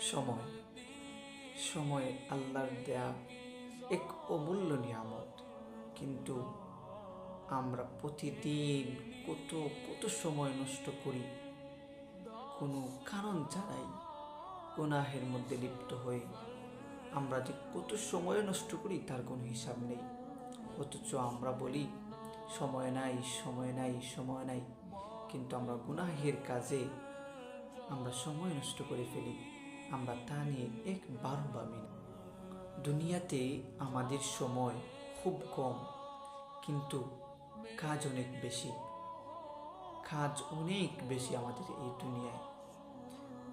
সময়। সময় আল্লাহর দেয়া এক অমূল্য নিয়ামত। কিন্তু আমরা প্রতিদিন কত কত সময় নষ্ট করি, কোনো কারণ ছাড়াই গুনাহের মধ্যে লিপ্ত হয়ে আমরা যে কত সময় নষ্ট করি তার কোনো হিসাব নেই। অথচ আমরা বলি, সময় নাই সময় নাই সময় নাই। কিন্তু আমরা গুনাহের কাজে আমরা সময় নষ্ট করে ফেলি। আমরা তা নিয়ে একবারও ভাবি না দুনিয়াতে আমাদের সময় খুব কম, কিন্তু কাজ অনেক বেশি। কাজ অনেক বেশি আমাদের এই দুনিয়ায়।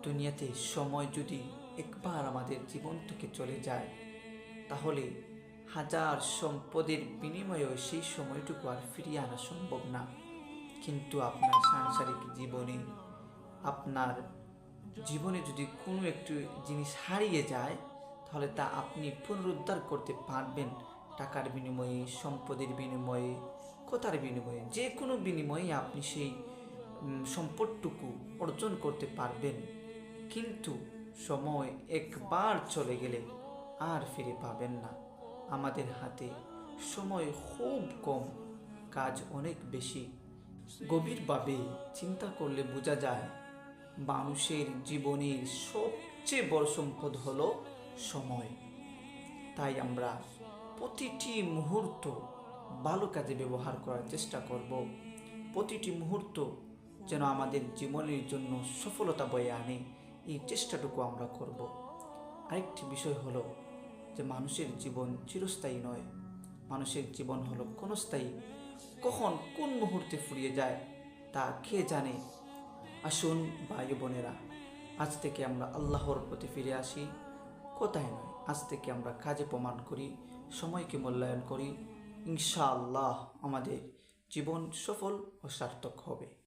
দুনিয়াতে সময় যদি একবার আমাদের জীবন থেকে চলে যায়, তাহলে হাজার সম্পদের বিনিময়েও সেই সময়টুকু আর ফিরিয়ে আনা সম্ভব না। কিন্তু আপনার সাংসারিক জীবনে আপনার জীবনে যদি কোনো একটু জিনিস হারিয়ে যায়, তাহলে তা আপনি পুনরুদ্ধার করতে পারবেন। টাকার বিনিময়ে, সম্পদের বিনিময়ে, কথার বিনিময়ে, যে কোনো বিনিময়ে আপনি সেই সম্পদটুকু অর্জন করতে পারবেন। কিন্তু সময় একবার চলে গেলে আর ফিরে পাবেন না। আমাদের হাতে সময় খুব কম, কাজ অনেক বেশি। গভীরভাবে চিন্তা করলে বোঝা যায় মানুষের জীবনের সবচেয়ে বড় সম্পদ হলো সময়। তাই আমরা প্রতিটি মুহূর্ত ভালো কাজে ব্যবহার করার চেষ্টা করব। প্রতিটি মুহূর্ত যেন আমাদের জীবনের জন্য সফলতা বয়ে আনে, এই চেষ্টাটুকু আমরা করব। আরেকটি বিষয় হলো যে মানুষের জীবন চিরস্থায়ী নয়। মানুষের জীবন হলো ক্ষণস্থায়ী। কখন কোন মুহূর্তে ফুরিয়ে যায় তা কে জানে? আসুন ভাই বোনেরা, আজ থেকে আমরা আল্লাহর প্রতি ফিরে আসি। কোথায় নয়, আজ থেকে আমরা কাজে প্রমাণ করি, সময়কে মূল্যায়ন করি। ইনশাআল্লাহ আমাদের জীবন সফল ও সার্থক হবে।